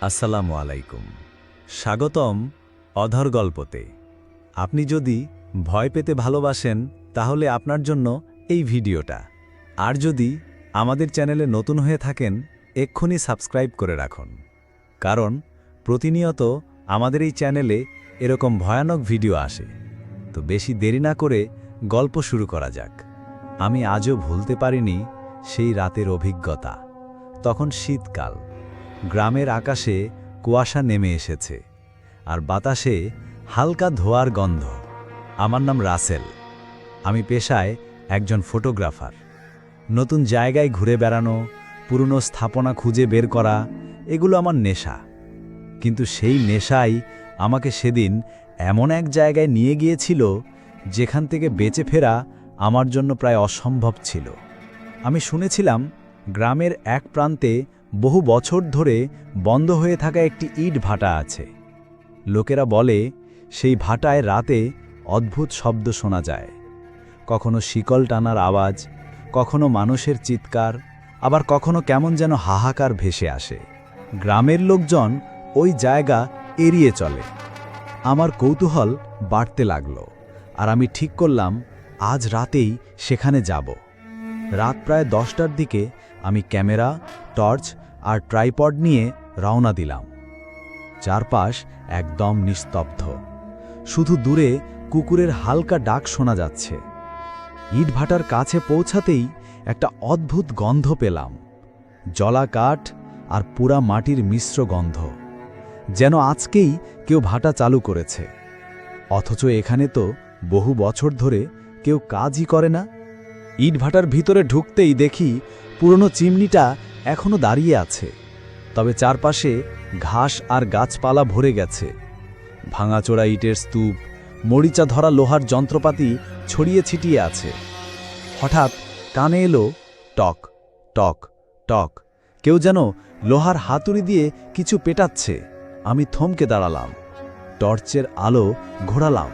আসসালামু আলাইকুম। স্বাগতম অধর গল্পতে। আপনি যদি ভয় পেতে ভালোবাসেন, তাহলে আপনার জন্য এই ভিডিওটা। আর যদি আমাদের চ্যানেলে নতুন হয়ে থাকেন, এক্ষুনি সাবস্ক্রাইব করে রাখুন। কারণ প্রতিনিয়ত আমাদের এই চ্যানেলে এরকম ভয়ানক ভিডিও আসে। তো বেশি দেরি না করে গল্প শুরু করা যাক। আমি আজও ভুলতে পারিনি সেই রাতের অভিজ্ঞতা। তখন শীতকাল। গ্রামের আকাশে কুয়াশা নেমে এসেছে আর বাতাসে হালকা ধোয়ার গন্ধ। আমার নাম রাসেল। আমি পেশায় একজন ফটোগ্রাফার। নতুন জায়গায় ঘুরে বেড়ানো, পুরনো স্থাপনা খুঁজে বের করা, এগুলো আমার নেশা। কিন্তু সেই নেশাই আমাকে সেদিন এমন এক জায়গায় নিয়ে গিয়েছিল, যেখান থেকে বেঁচে ফেরা আমার জন্য প্রায় অসম্ভব ছিল। আমি শুনেছিলাম, গ্রামের এক প্রান্তে বহু বছর ধরে বন্ধ হয়ে থাকা একটি ইট ভাটা আছে। লোকেরা বলে, সেই ভাটায় রাতে অদ্ভুত শব্দ শোনা যায়। কখনো শিকল টানার আওয়াজ, কখনো মানুষের চিৎকার, আবার কখনো কেমন যেন হাহাকার ভেসে আসে। গ্রামের লোকজন ওই জায়গা এড়িয়ে চলে। আমার কৌতূহল বাড়তে লাগল, আর আমি ঠিক করলাম, আজ রাতেই সেখানে যাব। রাত প্রায় দশটার দিকে আমি ক্যামেরা, টর্চ আর ট্রাইপড নিয়ে রওনা দিলাম। চারপাশ একদম নিস্তব্ধ। শুধু দূরে কুকুরের হালকা ডাক শোনা যাচ্ছে। ইটভাটার কাছে পৌঁছাতেই একটা অদ্ভুত গন্ধ পেলাম। জলা কাঠ আর পুরা মাটির মিশ্র গন্ধ। যেন আজকেই কেউ ভাটা চালু করেছে। অথচ এখানে তো বহু বছর ধরে কেউ কাজই করে না। ইটভাটার ভিতরে ঢুকতেই দেখি পুরনো চিমনিটা এখনও দাঁড়িয়ে আছে। তবে চারপাশে ঘাস আর গাছপালা ভরে গেছে। ভাঙাচোড়া ইটের স্তূপ, মরিচা ধরা লোহার যন্ত্রপাতি ছড়িয়ে ছিটিয়ে আছে। হঠাৎ কানে এলো টক টক টক। কেউ যেন লোহার হাতুড়ি দিয়ে কিছু পেটাচ্ছে। আমি থমকে দাঁড়ালাম। টর্চের আলো ঘোরালাম,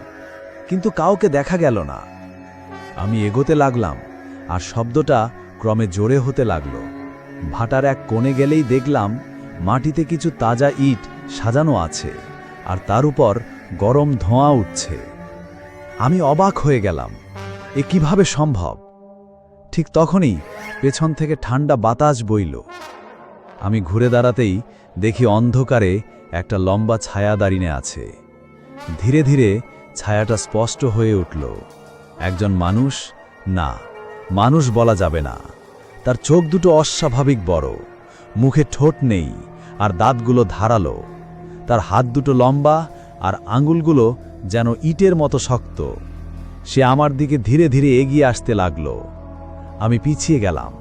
কিন্তু কাউকে দেখা গেল না। আমি এগোতে লাগলাম, আর শব্দটা ক্রমে জোরে হতে লাগল। ভাটার এক কোণে গেলেই দেখলাম মাটিতে কিছু তাজা ইট সাজানো আছে, আর তার উপর গরম ধোঁয়া উঠছে। আমি অবাক হয়ে গেলাম, এ কীভাবে সম্ভব? ঠিক তখনই পেছন থেকে ঠান্ডা বাতাস বইল। আমি ঘুরে দাঁড়াতেই দেখি অন্ধকারে একটা লম্বা ছায়া দাঁড়িয়ে আছে। ধীরে ধীরে ছায়াটা স্পষ্ট হয়ে উঠল। একজন মানুষ? না, মানুষ বলা যাবে না। তার চোখ দুটো অস্বাভাবিক বড়। মুখে ঠোঁট নেই, আর দাঁতগুলো ধারালো। তার হাত দুটো লম্বা, আর আঙুলগুলো যেন ইটের মতো শক্ত। সে আমার দিকে ধীরে ধীরে এগিয়ে আসতে লাগল। আমি পিছিয়ে গেলাম।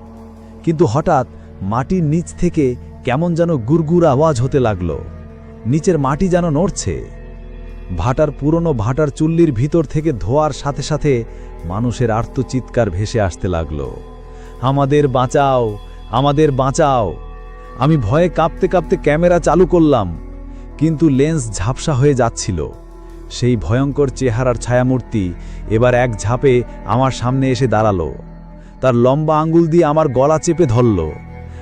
কিন্তু হঠাৎ মাটির নিচ থেকে কেমন যেন গুরগুর আওয়াজ হতে লাগল। নিচের মাটি যেন নড়ছে। ভাটার পুরনো ভাটার চুল্লির ভিতর থেকে ধোয়ার সাথে সাথে মানুষের আর্তচিৎকার ভেসে আসতে লাগল। আমাদের বাঁচাও আমাদের বাঁচাও। আমি ভয়ে কাঁপতে কাঁপতে ক্যামেরা চালু করলাম, কিন্তু লেন্স ঝাপসা হয়ে যাচ্ছিল। সেই ভয়ঙ্কর চেহারার ছায়ামূর্তি এবার এক ঝাপে আমার সামনে এসে দাঁড়াল। তার লম্বা আঙ্গুল দিয়ে আমার গলা চেপে ধরল।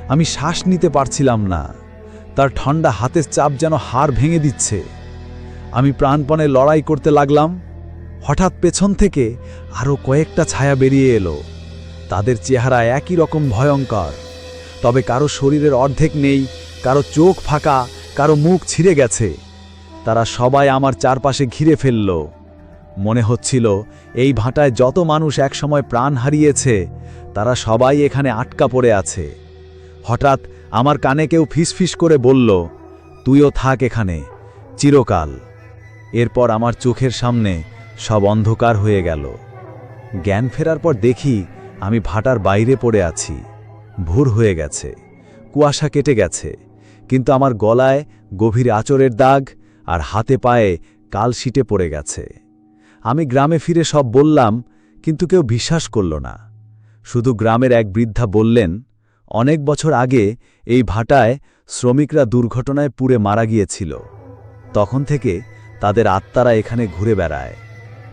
আমি শ্বাস নিতে পারছিলাম না। তার ঠান্ডা হাতের চাপ যেন হাড় ভেঙে দিচ্ছে। আমি প্রাণপণে লড়াই করতে লাগলাম। হঠাৎ পেছন থেকে আরও কয়েকটা ছায়া বেরিয়ে এলো। তাদের চেহারা একই রকম ভয়ঙ্কর। তবে কারও শরীরের অর্ধেক নেই, কারও চোখ ফাঁকা, কারও মুখ ছিঁড়ে গেছে। তারা সবাই আমার চারপাশে ঘিরে ফেলল। মনে হচ্ছিল, এই ভাটায় যত মানুষ একসময় প্রাণ হারিয়েছে, তারা সবাই এখানে আটকা পড়ে আছে। হঠাৎ আমার কানে কেউ ফিসফিস করে বলল, তুইও থাক এখানে, চিরকাল। এরপর আমার চোখের সামনে সব অন্ধকার হয়ে গেল। জ্ঞান ফেরার পর দেখি আমি ভাটার বাইরে পড়ে আছি। ভোর হয়ে গেছে। কুয়াশা কেটে গেছে। কিন্তু আমার গলায় গভীর আচরের দাগ আর হাতে পায়ে কাল শিটে পড়ে গেছে। আমি গ্রামে ফিরে সব বললাম, কিন্তু কেউ বিশ্বাস করল না। শুধু গ্রামের এক বৃদ্ধা বললেন, অনেক বছর আগে এই ভাটায় শ্রমিকরা দুর্ঘটনায় পুড়ে মারা গিয়েছিল। তখন থেকে তাদের আত্মারা এখানে ঘুরে বেড়ায়।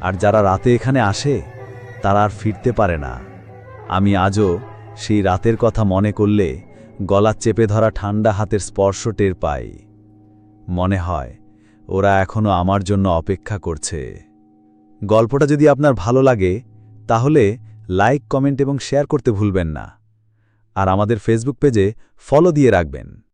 আর যারা রাতে এখানে আসে, তারা আর ফিরতে পারে না। আমি আজও সেই রাতের কথা মনে করলে গলা চেপে ধরা ঠান্ডা হাতের স্পর্শ টের পাই। মনে হয়, ওরা এখনও আমার জন্য অপেক্ষা করছে। গল্পটা যদি আপনার ভালো লাগে, তাহলে লাইক, কমেন্ট এবং শেয়ার করতে ভুলবেন না। আর আমাদের ফেসবুক পেজে ফলো দিয়ে রাখবেন।